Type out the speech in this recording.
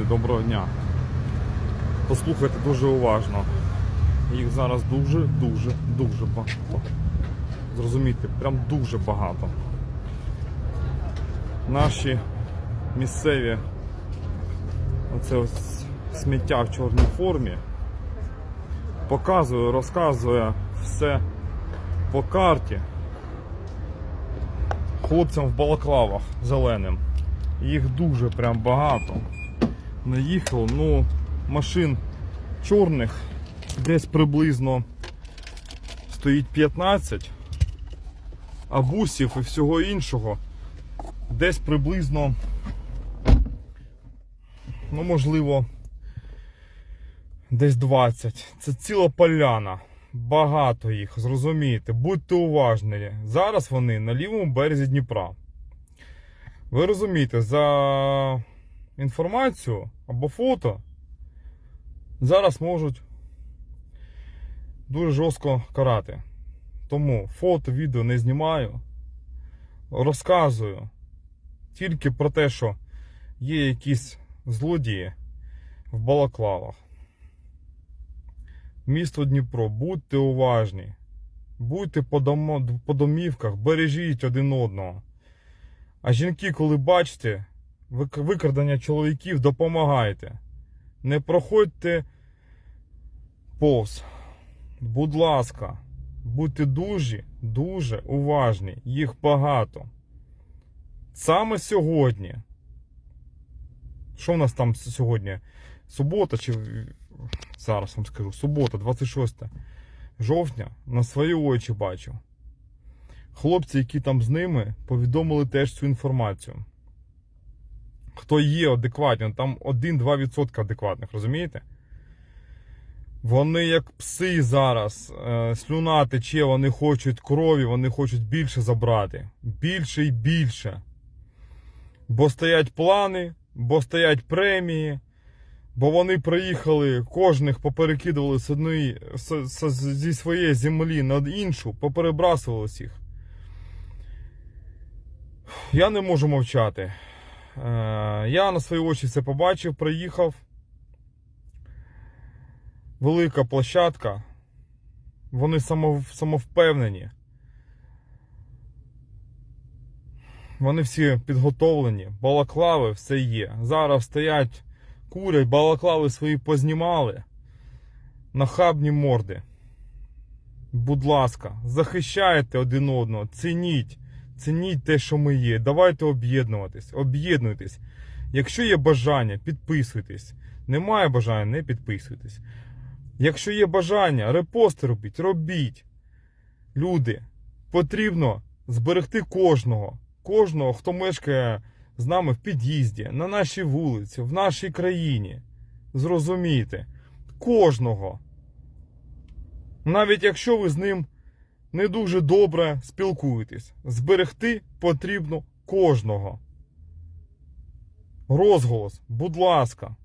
Люди, доброго дня. Послухайте дуже уважно. Їх зараз дуже, дуже, дуже багато. Зрозумійте, прям дуже багато. Наші місцеві оце ось сміття в чорній формі показує, розказує все по карті хлопцям в балаклавах зеленим. Їх дуже прям багато. Наїхало, ну, машин чорних десь приблизно стоїть 15, а бусів і всього іншого десь приблизно, ну, можливо, десь 20. Це ціла поляна. Багато їх, зрозумієте. Будьте уважні. Зараз вони на лівому березі Дніпра. Ви розумієте, за інформацію або фото зараз можуть дуже жорстко карати. Тому фото, відео не знімаю. Розказую тільки про те, що є якісь злодії в балаклавах. Місто Дніпро, будьте уважні. Будьте по, домівках, бережіть один одного. А жінки, коли бачите викрадення чоловіків, допомагайте. Не проходьте повз. Будь ласка, будьте дуже, дуже уважні. Їх багато. Саме сьогодні. Що в нас там сьогодні? Субота чи зараз вам скажу, субота, 26 жовтня, на свої очі бачу. Хлопці, які там з ними, повідомили теж цю інформацію. Хто є адекватні, там 1-2% адекватних, розумієте? Вони як пси зараз, е, слюна тече, вони хочуть крові, вони хочуть більше забрати. Більше і більше. Бо стоять плани, бо стоять премії, бо вони приїхали, кожних поперекидували з одної, з- з- зі своєї землі на іншу, поперебрасували всіх. Я не можу мовчати. Е, Я на свої очі це побачив, приїхав. Велика площадка. Вони самовпевнені. Вони всі підготовлені, балаклави, все є. Зараз стоять, курять, балаклави свої познімали. Нахабні морди. Будь ласка, захищайте один одного, цініть. Цініть те, що ми є. Давайте об'єднуватись, об'єднуйтесь. Якщо є бажання, підписуйтесь. Немає бажання, не підписуйтесь. Якщо є бажання, репости робіть, робіть. Люди, потрібно зберегти кожного. Кожного, хто мешкає з нами в під'їзді, на нашій вулиці, в нашій країні. Зрозумійте, кожного. Навіть якщо ви з ним не дуже добре спілкуєтесь. Зберегти потрібно кожного. Розголос, будь ласка.